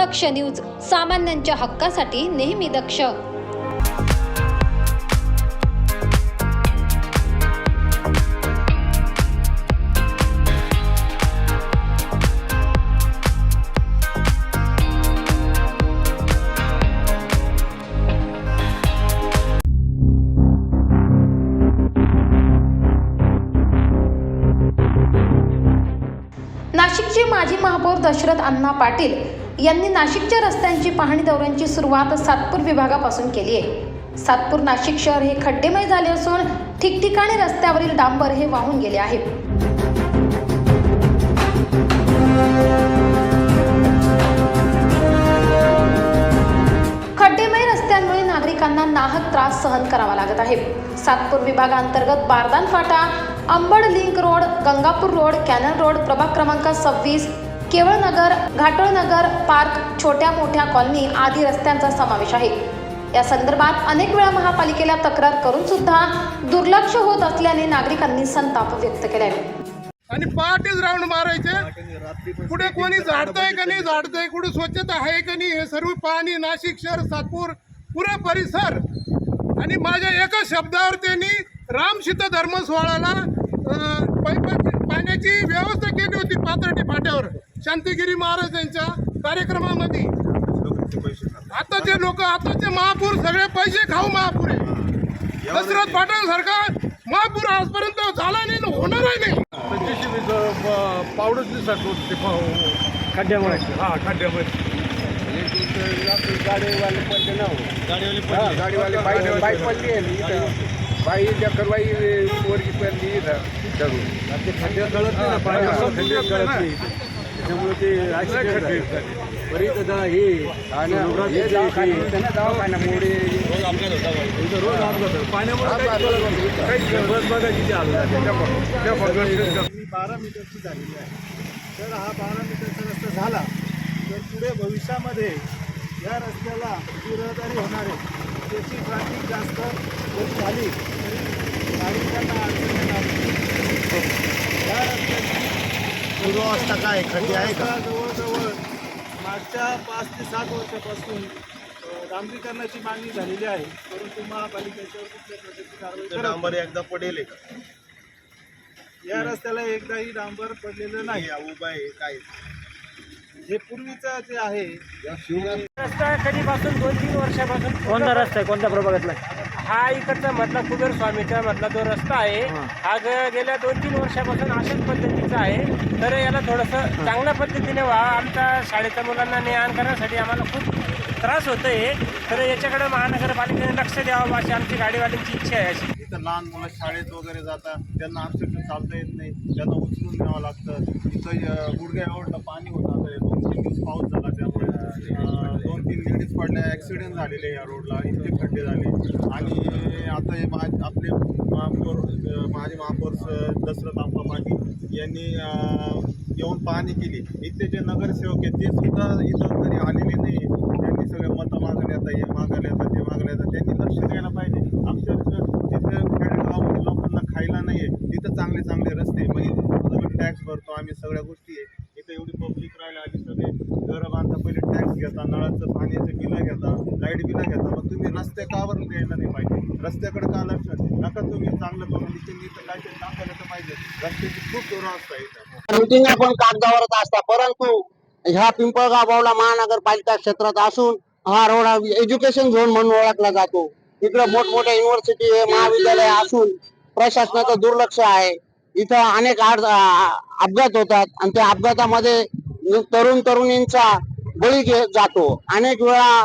दक्ष news सामान्यांच्या हक्कासाठी नेहमी दक्ष. नाशिकचे माजी महापौर दशरथ अण्णा पाटील यांनी नाशिकच्या रस्त्यांची पाहणी दौऱ्यांची सुरुवात सातपूर विभागापासून केली आहे. सातपूर नाशिक शहर हे खड्डेमय झाले असून ठिकठिकाणी रस्त्यावरील डांबर हे वाहून गेले आहे खड्डेमय रस्त्यांमुळे नागरिकांना नाहक त्रास सहन करावा लागत आहे. सातपूर विभागांतर्गत बारदान फाटा Ambad link road Gangapur road canal road प्रभाग क्रमांक सव्वीस केवळनगर घाटोळनगर पार्क छोट्या मोठ्या कॉलनी आदी रस्त्यांचा समावेश आहे. या संदर्भात अनेक वेळा महापालिकेला तक्रार करून सुद्धा दुर्लक्ष होत असल्याने नागरिकांनी संताप व्यक्त केलाय. आहे आणि पहाटेच राऊंड मारायचे. कुठे कोणी झाडतंय का नाही झाडतंय कुठे स्वच्छता आहे का नाही हे सर्व पाणी नाशिक शहर सातपूर पुरा परिसर. आणि माझ्या एका शब्दावर त्यांनी रामशीत धर्म सोहळ्याला पाण्याची व्यवस्था केली होती पाथर्डी फाट्यावर. शांतिगिरी महाराज यांच्या कार्यक्रमामध्ये आताचे लोक आताचे महापूर सगळे पैसे खाऊ महापूर आहे. दशरथ पाटील सारखा महापूर आजपर्यंत झाला नाही होणारही नाही. पंचवीस पावडरची साठवून ते खड्ड्यामुळे हा खड्ड्यामध्ये गाडीवाले पडले ना हो. गाडीवाले बाई बाई पडली आहे ना इथं बाई जखरबाई पोरगी पडली. इथं चढून ते खड्डे गळत नाही ना पाणी हा, गळत नाही. त्याच्यामुळे ते accident झाले. बरं इथं दा- हे इथं रोज अपघात. पाण्यामुळे बारा मीटरची झालेली आहे तर हा बारा मीटरचा रस्ता झाला तर पुढे भविष्यामध्ये या रस्त्याला जी रहदारी होणार आहे त्याची ट्रॅफिक जास्त जरी झाली तरी नागरिकांना अडचण येणार. या रस्त्याची पूर्वावस्था काय? खड्डे आहे का? जवळजवळ मागच्या पाच ते सात वर्षापासून डांबरीकरणाची मागणी झालेली आहे. परंतु महापालिकेच्यावर कुठल्या प्रकारची कारवाई करत नाही. डांबर एकदा पडेल आहे का? या रस्त्याला एकदाही डांबर पडलेलं नाही. हे उभा आहे काय? जे पूर्वीचं जे आहे रस्ता कधीपासून दोन तीन वर्षापासून कोणता रस्ता आहे? कोणत्या प्रभागातला हा इकडचा मधला कुबेर स्वामीचा मधला जो रस्ता आहे हा. गेल्या दोन तीन वर्षापासून अशाच पद्धतीचा आहे. तर याला थोडंसं चांगल्या पद्धतीने व्हा. आमच्या शाळेच्या मुलांना ने आण करण्यासाठी आम्हाला खूप त्रास होतोय. तर याच्याकडे महानगरपालिकेने लक्ष द्यावं अशी आमची गाडीवाल्यांची इच्छा आहे अशी. इथं लहान मुलं शाळेत वगैरे जातात. त्यांना अक्षरशः चालता येत नाही. त्यांना उचलून न्यावं लागतं. इथं गुडघ्या एवढं पाणी होतं आता हे दोन तीन दिवस पाऊस झाला त्यामुळे अं, दोन तीन लेडीज पडल्या ॲक्सिडेंट झालेले या रोडला इतके खड्डे झाले. आणि आता हे मा आपले महापौर माझे माजी महापौर स- दशरथ आप्पा पाटील यांनी येऊन पाहणी केली. इथे जे नगरसेवक आहेत ते सुद्धा इथं तरी आलेले नाही त्यांनी सगळे मतं मागले आता हे मागायला जातात ते मागले जातात त्यांनी लक्ष द्यायला पाहिजे. अक्षरशः तिथे खेडेगावामध्ये लोकांना खायला नाही आहे तिथं चांगले चांगले रस्ते म्हणजे टॅक्स भरतो आम्ही सगळ्या गोष्टी आहे. इथं एवढी पब्लिक राहायला आली घरं बांधता पहिले टॅक्स घेता नळाचं पाण्याचं बिलं घेता लाइट बिलं घेता. मग तुम्ही रस्ते का बरं द्यायला नाही पाहिजे? रस्त्याकडे का लक्ष नका तुम्ही चांगलं करून मी तर काहीतरी दाखवलं तर पाहिजे. रस्त्याची खूप दुरावस्था इथं. मिटिंग पण कागदावरच असतात परंतु ह्या पिंपळगाव बावला महानगरपालिका क्षेत्रात असून हा रोड हा एज्युकेशन झोन म्हणून ओळखला जातो. इकडे मोठमोठ्या युनिव्हर्सिटी हे महाविद्यालय असून प्रशासनाचं दुर्लक्ष आहे. इथं अनेक अपघात होतात. आणि त्या अपघातामध्ये तरुण तरुणींचा बळी घेत जातो. अनेक वेळा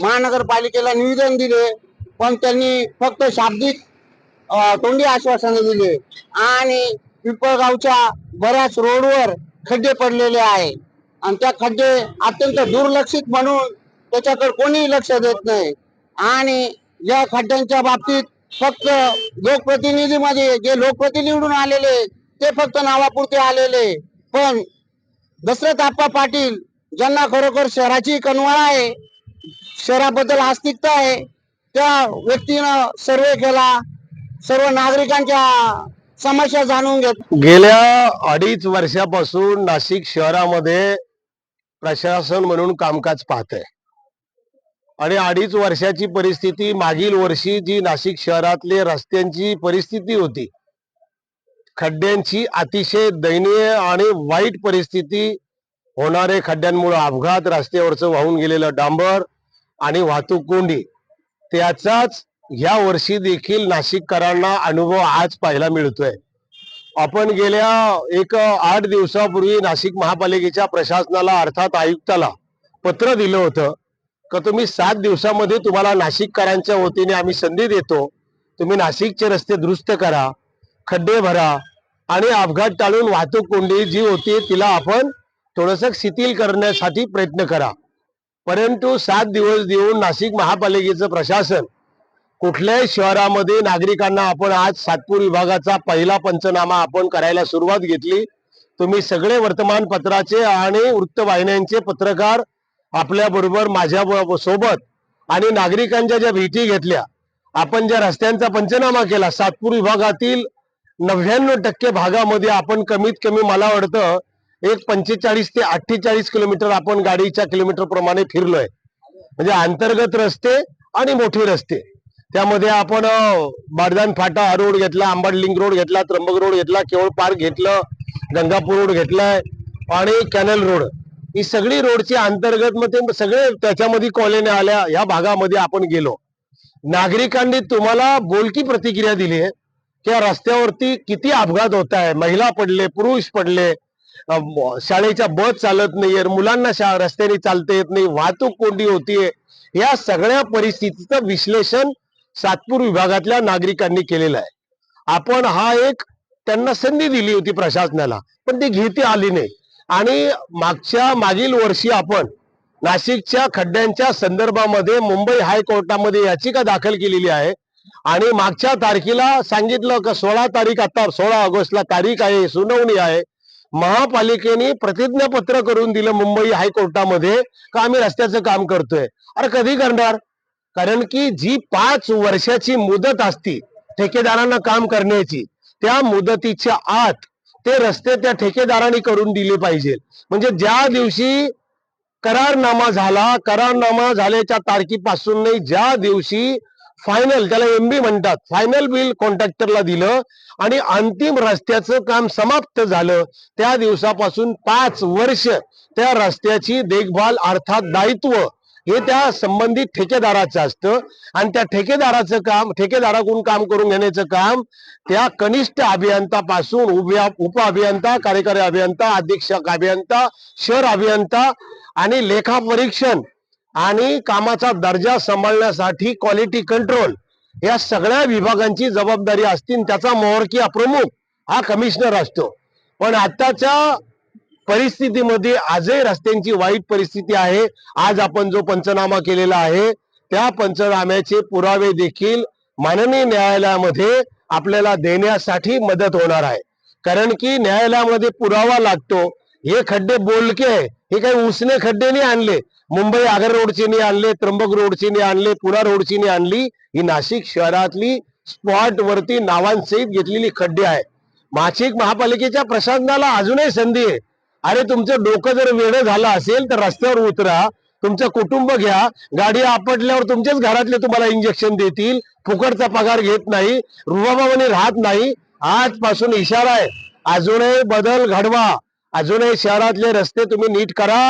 महानगरपालिकेला निवेदन दिले पण त्यांनी फक्त शाब्दिक तोंडी आश्वासनं दिले. आणि पिंपळगावच्या बऱ्याच रोडवर खड्डे पडलेले आहे. आणि त्या खड्डे अत्यंत दुर्लक्षित म्हणून त्याच्याकडे कोणीही लक्ष देत नाही. आणि या खड्ड्यांच्या बाबतीत फक्त लोकप्रतिनिधीमध्ये जे लोकप्रतिनिधी निवडून आलेले ते फक्त नावापुरते आलेले पण दशरथ आप्पा पाटील ज्यांना खरोखर शहराची कनवाळा आहे शहराबद्दल आस्तिकता आहे त्या व्यक्तीनं सर्वे केला सर्व नागरिकांच्या समस्या जाणून घेत गेल्या अडीच वर्षापासून नाशिक शहरामध्ये प्रशासन म्हणून कामकाज पाहत आहे आणि अडीच वर्षाची परिस्थिती मागील वर्षी जी नाशिक शहरातले रस्त्यांची परिस्थिती होती खड्ड्यांची अतिशय दयनीय आणि वाईट परिस्थिती होणारे खड्ड्यांमुळे अपघात रस्त्यावरचं वाहून गेलेलं डांबर आणि वाहतूक कोंडी त्याचाच या वर्षी देखील नाशिककरांना अनुभव आज पाहायला मिळतोय. आपण गेल्या एक आठ दिवसापूर्वी नाशिक महापालिकेच्या प्रशासनाला अर्थात आयुक्ताला पत्र दिलं होतं का तुम्ही सात दिवसामध्ये तुम्हाला नाशिककरांच्या वतीने आम्ही संधी देतो. तुम्ही नाशिकचे रस्ते दुरुस्त करा खड्डे भरा आणि अपघात टाळून वाहतूक कोंडी जी होती तिला आपण थोडस शिथिल करण्यासाठी प्रयत्न करा. परंतु सात दिवस देऊन नाशिक महापालिकेचं प्रशासन कुठल्याही शहरामध्ये नागरिकांना आपण आज सातपूर विभागाचा पहिला पंचनामा आपण करायला सुरुवात घेतली. तुम्ही सगळे वर्तमानपत्राचे आणि वृत्तवाहिन्यांचे पत्रकार आपल्या बरोबर माझ्या सोबत आणि नागरिकांच्या ज्या भेटी घेतल्या आपण ज्या रस्त्यांचा पंचनामा केला सातपूर विभागातील नव्याण्णव टक्के भागामध्ये आपण कमीत कमी मला वाटतं एक पंचेचाळीस ते अठ्ठेचाळीस किलोमीटर आपण गाडीच्या किलोमीटर प्रमाणे फिरलोय. म्हणजे अंतर्गत रस्ते आणि मोठे रस्ते. त्यामध्ये आपण बारदान फाटा हा रोड घेतला आंबाड लिंक रोड घेतला त्र्यंबक रोड घेतला केवळ पार्क घेतलं गंगापूर रोड घेतलाय आणि कॅनल रोड. ही सगळी रोडची अंतर्गत मग ते सगळे त्याच्यामध्ये कॉलनी आल्या या भागामध्ये आपण गेलो. नागरिकांनी तुम्हाला बोलकी प्रतिक्रिया दिली आहे. किंवा रस्त्यावरती किती अपघात होत आहे? महिला पडले पुरुष पडले शाळेच्या बस चालत नाहीये मुलांना शा रस्त्याने चालता येत नाही वाहतूक कोंडी होतीये. या सगळ्या परिस्थितीचं विश्लेषण सातपूर विभागातल्या नागरिकांनी केलेलं आहे. आपण हा एक त्यांना संधी दिली होती प्रशासनाला पण ती घेती आली नाही. आणि मागच्या मागील वर्षी आपण नाशिकच्या खड्ड्यांच्या संदर्भामध्ये मुंबई हायकोर्टामध्ये याचिका दाखल केलेली आहे. आणि मागच्या तारखेला सांगितलं का सोळा तारीख आता सोळा ऑगस्टला तारीख आहे सुनावणी आहे. महापालिकेने प्रतिज्ञापत्र करून दिलं मुंबई हायकोर्टामध्ये का आम्ही रस्त्याचं काम करतोय. अरे कधी करणार? कारण की जी पाच वर्षाची मुदत असती ठेकेदारांना काम करण्याची त्या मुदतीच्या आत ते रस्ते त्या ठेकेदारांनी करून दिले पाहिजे. म्हणजे ज्या दिवशी करारनामा झाला करारनामा झाल्याच्या तारखेपासून नाही ज्या दिवशी फायनल त्याला एमबी म्हणतात. फायनल बिल कॉन्ट्रॅक्टरला दिलं आणि अंतिम रस्त्याचं काम समाप्त झालं. त्या दिवसापासून पाच वर्ष त्या रस्त्याची देखभाल अर्थात दायित्व हे त्या संबंधित ठेकेदाराचं असतं. आणि त्या ठेकेदाराचं काम ठेकेदाराकडून काम करून घेण्याचं काम त्या कनिष्ठ अभियंतापासून उभ्या उप अभियंता कार्यकारी अभियंता अधीक्षक अभियंता शहर अभियंता आणि लेखा परीक्षण आणि कामाचा दर्जा सांभाळण्यासाठी क्वालिटी कंट्रोल या सगळ्या विभागांची जबाबदारी असतील त्याचा मोहरकिया प्रमुख हा कमिशनर असतो. पण आताच्या परिस्थितीमध्ये आजही रस्त्यांची वाईट परिस्थिती आहे. आज आपण जो पंचनामा केलेला आहे त्या पंचनाम्याचे पुरावे देखील माननीय न्यायालयामध्ये आपल्याला देण्यासाठी मदत होणार आहे. कारण की न्यायालयामध्ये पुरावा लागतो. हे खड्डे बोलके आहे हे काही उसने खड्डे नाही आणले. मुंबई आगर रोडची आणले त्र्यंबक रोडची आणले पुणा रोडची आणली ही नाशिक शहरातली स्पॉट वरती नावांसहित घेतलेली खड्डे आहे नाशिक महापालिकेच्या प्रशासनाला अजूनही संधी आहे. अरे तुमचं डोकं जर वेळ झालं असेल तर रस्त्यावर उतरा तुमचं कुटुंब घ्या गाडी आपटल्यावर तुमच्याच घरातले तुम्हाला इंजेक्शन देतील फुकटचा पगार घेत नाही रुबाबाने राहत नाही. आजपासून इशारा आहे अजूनही बदल घडवा अजूनही शहरातले रस्ते तुम्ही नीट करा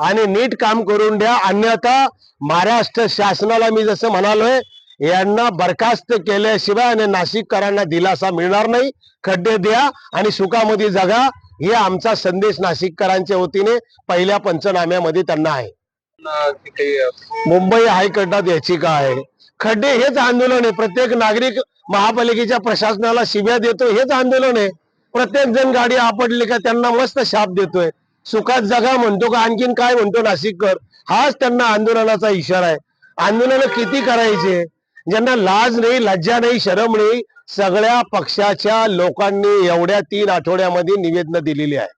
आणि नीट काम करून द्या. अन्यथा महाराष्ट्र शासनाला मी जसं म्हणालोय यांना बरखास्त केल्याशिवाय आणि नाशिककरांना दिलासा मिळणार नाही. खड्डे द्या आणि सुखामध्ये जगा. हे आमचा संदेश नाशिककरांच्या वतीने पहिल्या पंचनाम्यामध्ये त्यांना आहे. मुंबई हायकोर्टात याचिका आहे. खड्डे हेच आंदोलन आहे. प्रत्येक नागरिक महापालिकेच्या प्रशासनाला शिव्या देतो हेच आंदोलन आहे. प्रत्येक जण गाडी आपटली का त्यांना मस्त शाप देतोय. सुखात जगा म्हणतो का? आणखीन काय म्हणतो नाशिककर हाच त्यांना आंदोलनाचा इशारा आहे. आंदोलन किती करायचे? ज्यांना लाज नाही लज्जा नाही शरम नाही सगळ्या पक्षाच्या लोकांनी एवढ्या तीन आठवड्यामध्ये निवेदन दिलेली आहे.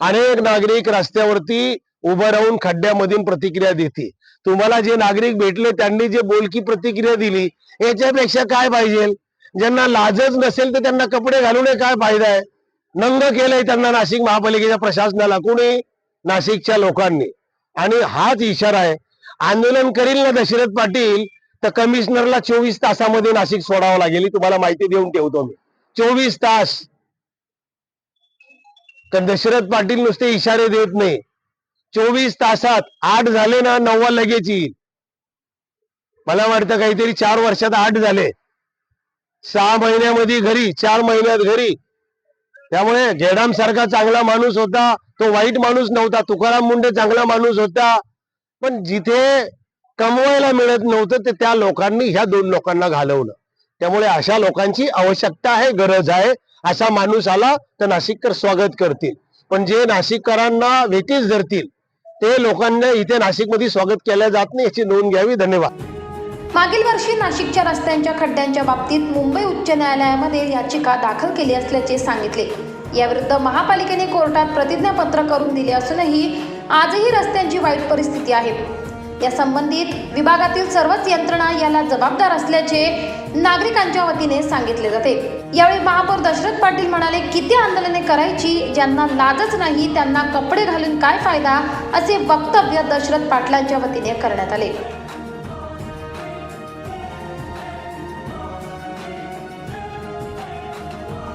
अनेक नागरिक रस्त्यावरती उभं राहून खड्ड्यामधून प्रतिक्रिया देते तुम्हाला जे नागरिक भेटले त्यांनी जे बोलकी प्रतिक्रिया दिली याच्यापेक्षा काय पाहिजे? ज्यांना लाजच नसेल तर त्यांना कपडे घालून काय फायदा आहे? नंग केलंय त्यांना नाशिक महापालिकेच्या प्रशासनाला. कोणी? नाशिकच्या लोकांनी. आणि हाच इशारा आहे. आंदोलन करील ना दशरथ पाटील तर कमिशनरला चोवीस तासामध्ये नाशिक सोडावं लागेल. तुम्हाला माहिती देऊन ठेवतो मी. चोवीस तास. तर दशरथ पाटील नुसते इशारे देत नाही. चोवीस तासात आठ झाले ना नव्वा लगेच येईल. मला वाटतं काहीतरी चार वर्षात आठ झाले. सहा महिन्यामध्ये घरी चार महिन्यात घरी. त्यामुळे जयराम सारखा चांगला माणूस होता तो वाईट माणूस नव्हता तुकाराम मुंडे चांगला माणूस होता. पण जिथे कमवायला मिळत नव्हतं ते त्या लोकांनी ह्या दोन लोकांना घालवलं. त्यामुळे अशा लोकांची आवश्यकता आहे गरज आहे असा माणूस आला तर नाशिककर स्वागत करतील. पण जे नाशिककरांना वेटीस धरतील ते लोकांना इथे नाशिकमध्ये स्वागत केलं जात नाही याची नोंद घ्यावी. धन्यवाद. मागील वर्षी नाशिकच्या रस्त्यांच्या खड्ड्यांच्या बाबतीत मुंबई उच्च न्यायालयामध्ये याचिका दाखल केली असल्याचे सांगितले. याविरुद्ध महापालिकेने कोर्टात प्रतिज्ञापत्र करून दिले असूनही आजही रस्त्यांची वाईट परिस्थिती आहे. या संबंधित विभागातील सर्वच यंत्रणा याला जबाबदार असल्याचे नागरिकांच्या वतीने सांगितले जाते. यावेळी महापौर दशरथ पाटील म्हणाले किती आंदोलने करायची ज्यांना लाजच नाही त्यांना कपडे घालून काय फायदा? असे वक्तव्य दशरथ पाटलांच्या वतीने करण्यात आले.